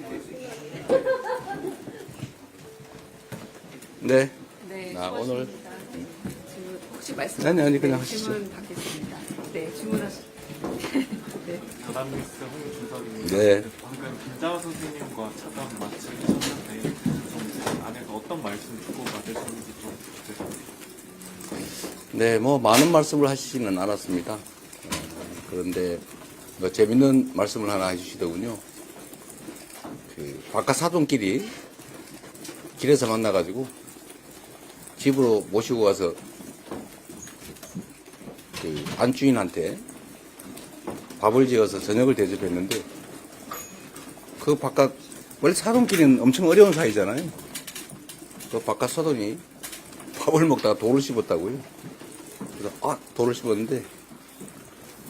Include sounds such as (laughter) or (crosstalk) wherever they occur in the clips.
(laughs) 네. 네, 나 오늘- 수고하십니다. 질문 혹시 말씀? 아니, 아니, 그냥 네, 하시죠. 질문 받겠습니다. 네, 질문하시. (laughs) 네. 다담미스 홍준석입니다. 네. 방금 김자화 선생님과 차담 마치셨는데 좀 안에서 어떤 말씀 주고 받으셨는지 좀 죄송합니다. 네, 뭐 많은 말씀을 하시지는 않았습니다. 어, 그런데 뭐 재밌는 말씀을 하나 해주시더군요. 그 바깥 사돈끼리 길에서 만나가지고 집으로 모시고 가서 그 안주인한테 밥을 지어서 저녁을 대접했는데 그 바깥 원래 사돈끼리는 엄청 어려운 사이잖아요. 그 바깥 사돈이 밥을 먹다가 돌을 씹었다고요. 그래서 아 돌을 씹었는데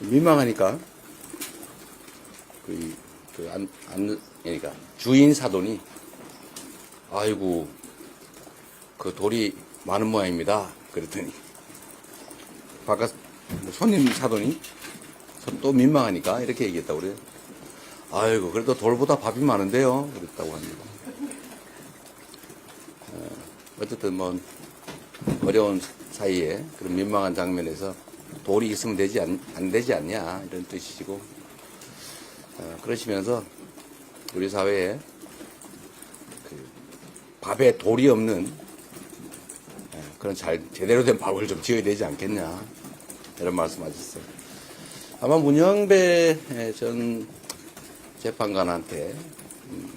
민망하니까 그, 그 안, 안, 그러니까 주인 사돈이 아이고 그 돌이 많은 모양입니다. 그랬더니 바깥 손님 사돈이 또 민망하니까 이렇게 얘기했다고 그래요. 아이고 그래도 돌보다 밥이 많은데요. 그랬다고 합니다. 어, 어쨌든 뭐 어려운 사이에 그런 민망한 장면에서 돌이 있으면 되지 않, 안 되지 않냐 이런 뜻이시고 어, 그러시면서 우리 사회에 그 밥에 돌이 없는 예, 그런 잘 제대로 된 밥을 좀 지어야 되지 않겠냐 이런 말씀하셨어요. 아마 문영배 전 재판관한테 음,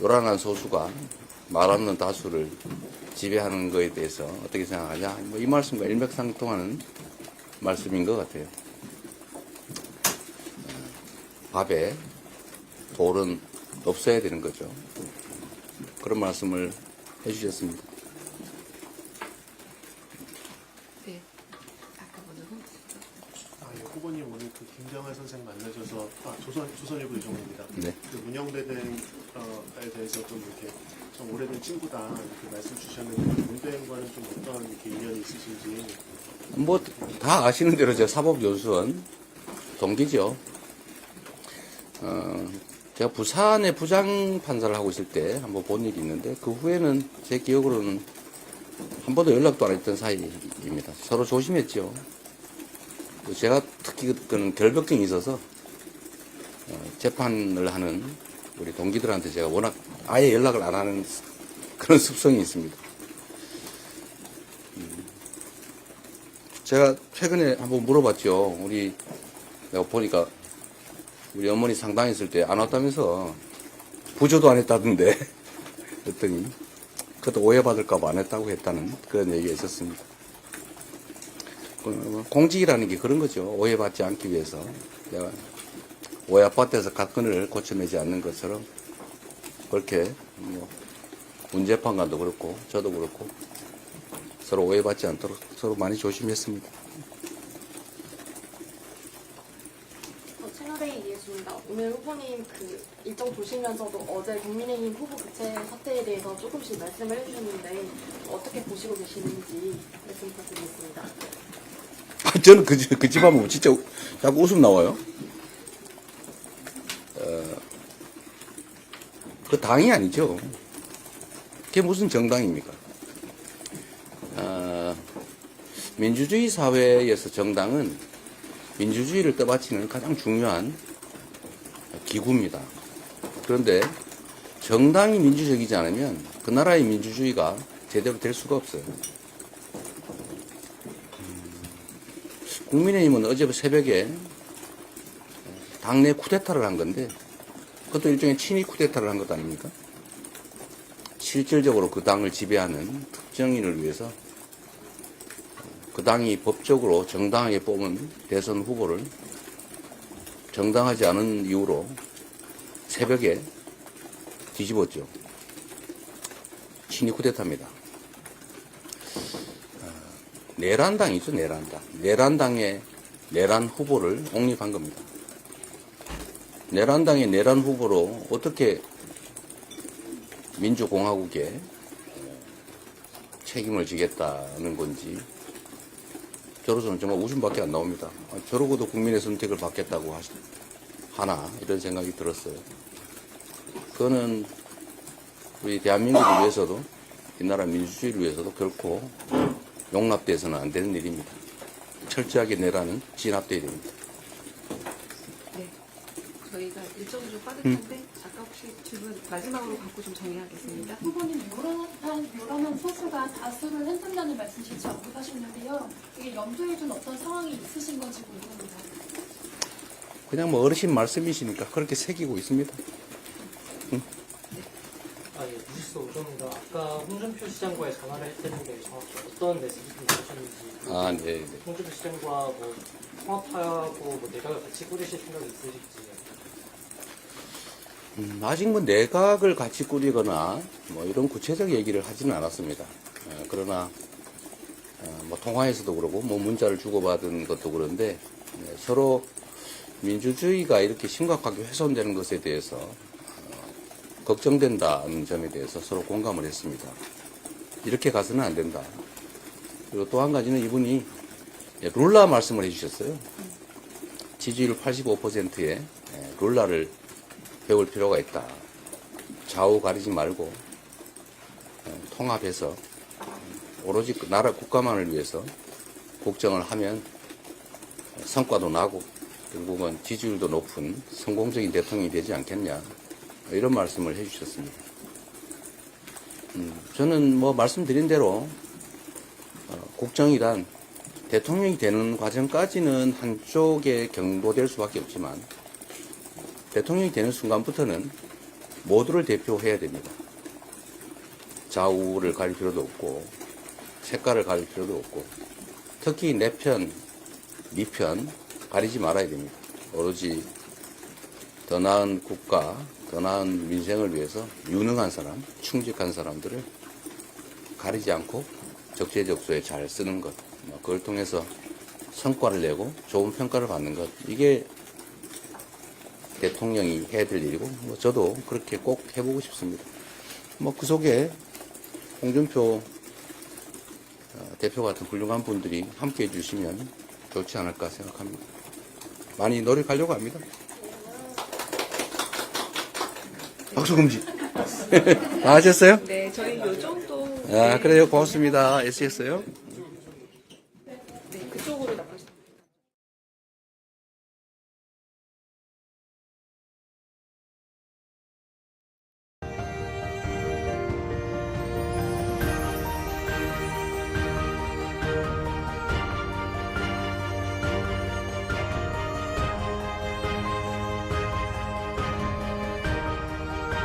요란한 소수가 말 없는 다수를 지배하는 것에 대해서 어떻게 생각하냐 뭐 이 말씀과 일맥상통하는 말씀인 것 같아요. 어, 밥에 돌은 없어야 되는 거죠. 그런 말씀을 해주셨습니다. 네. 아까 뭐죠? 아, 예, 후보님 오늘 그 김정환 선생 만나셔서 아 조선 조선일보 이종입니다. 네. 그 문영대등에 대해서 좀 이렇게 좀 오래된 친구다 이렇게 말씀 주셨는데 문대행과는 좀 어떤 이렇게 인연이 있으신지 뭐 다 아시는 대로 제가 사법연수원 동기죠. 어, 제가 부산에 부장 판사를 하고 있을 때 한번 본 일이 있는데 그 후에는 제 기억으로는 한 번도 연락도 안 했던 사이입니다. 서로 조심했죠. 또 제가 특히 그는 결벽증이 있어서 어, 재판을 하는 우리 동기들한테 제가 워낙 아예 연락을 안 하는 그런 습성이 있습니다. 제가 최근에 한번 물어봤죠. 우리 내가 보니까 우리 어머니 상당했을 때 안 왔다면서 부조도 안 했다던데 (laughs) 그랬더니 그것도 오해받을까봐 안 했다고 했다는 그런 얘기가 있었습니다. 그 공직이라는 게 그런 거죠. 오해받지 않기 위해서 내가 오해 아파트에서 가건을 고쳐내지 않는 것처럼 그렇게 뭐 문재판관도 그렇고 저도 그렇고 서로 오해받지 않도록 서로 많이 조심했습니다. 어, 채널A 이해수입니다. 오늘 후보님 그 일정 보시면서도 어제 국민의힘 후보 교체 사태에 대해서 조금씩 말씀을 해주셨는데 어떻게 보시고 계시는지 말씀 부탁드리겠습니다. 아, 저는 그, 집- 그 집 하면 진짜 자꾸 웃음 나와요. 어, 그 당이 아니죠. 그게 무슨 정당입니까? 어, 민주주의 사회에서 정당은 민주주의를 떠받치는 가장 중요한 기구입니다. 그런데 정당이 민주적이지 않으면 그 나라의 민주주의가 제대로 될 수가 없어요. 국민의힘은 어제 새벽에 당내 쿠데타를 한 건데 그것도 일종의 친위 쿠데타를 한 것 아닙니까? 실질적으로 그 당을 지배하는 특정인을 위해서 그 당이 법적으로 정당하게 뽑은 대선 후보를 정당하지 않은 이유로 새벽에 뒤집었죠. 친위 쿠데타입니다. 내란당이죠, 내란당. 내란당의 내란 후보를 옹립한 겁니다. 내란당의 내란 후보로 어떻게 민주공화국에 책임을 지겠다는 건지 저로서는 정말 웃음밖에 안 나옵니다. 아, 저러고도 국민의 선택을 받겠다고 하나 이런 생각이 들었어요. 그거는 우리 대한민국을 위해서도 이 나라 민주주의를 위해서도 결코 용납돼서는 안 되는 일입니다. 철저하게 내라는 진압돼야 됩니다. 네. 저희가 일정이 좀 빠듯한데 아까 혹시 질문 마지막으로 갖고 좀 정리하겠습니다. 후보님 요란한 요란한 소수가 다수를 흔든다는 말씀 실제 언급하셨는데요. 이게 염두에 둔 어떤 상황이 있으신 건지 궁금합니다. 그냥 뭐 어르신 말씀이시니까 그렇게 새기고 있습니다. 아, 예, 무식소 우정입니다. 아까 홍준표 시장과의 전화를 했는데 정확히 어떤 메시지를 주셨는지 아, 네. 네. 홍준표 시장과 뭐 통합하고 뭐 내각을 같이 꾸리실 생각이 있으실지 음, 아직 뭐 내각을 같이 꾸리거나 뭐 이런 구체적 얘기를 하지는 않았습니다. 어, 그러나 어, 뭐 통화에서도 그러고 뭐 문자를 주고받은 것도 그런데 네, 서로 민주주의가 이렇게 심각하게 훼손되는 것에 대해서 어, 걱정된다는 점에 대해서 서로 공감을 했습니다. 이렇게 가서는 안 된다. 그리고 또 한 가지는 이분이 예, 룰라 말씀을 해주셨어요. 지지율 85%에 룰라를 배울 필요가 있다. 좌우 가리지 말고 어, 통합해서 오로지 그 나라 국가만을 위해서 국정을 하면 성과도 나고 결국은 지지율도 높은 성공적인 대통령이 되지 않겠냐 이런 말씀을 해주셨습니다. 음, 저는 뭐 말씀드린 대로 어, 국정이란 대통령이 되는 과정까지는 한쪽에 경도될 수밖에 없지만 대통령이 되는 순간부터는 모두를 대표해야 됩니다. 좌우를 가릴 필요도 없고 색깔을 가릴 필요도 없고 특히 내 편, 네편 가리지 말아야 됩니다. 오로지 더 나은 국가, 더 나은 민생을 위해서 유능한 사람, 충직한 사람들을 가리지 않고 적재적소에 잘 쓰는 것, 뭐 그걸 통해서 성과를 내고 좋은 평가를 받는 것, 이게 대통령이 해야 될 일이고, 뭐 저도 그렇게 꼭 해보고 싶습니다. 뭐 그 속에 홍준표 어, 대표 같은 훌륭한 분들이 함께 해주시면 좋지 않을까 생각합니다. 많이 노력하려고 합니다. 박수 금지. (laughs) 다 하셨어요? 네, 저희 요 정도. 아, 그래요. 고맙습니다. 애쓰셨어요?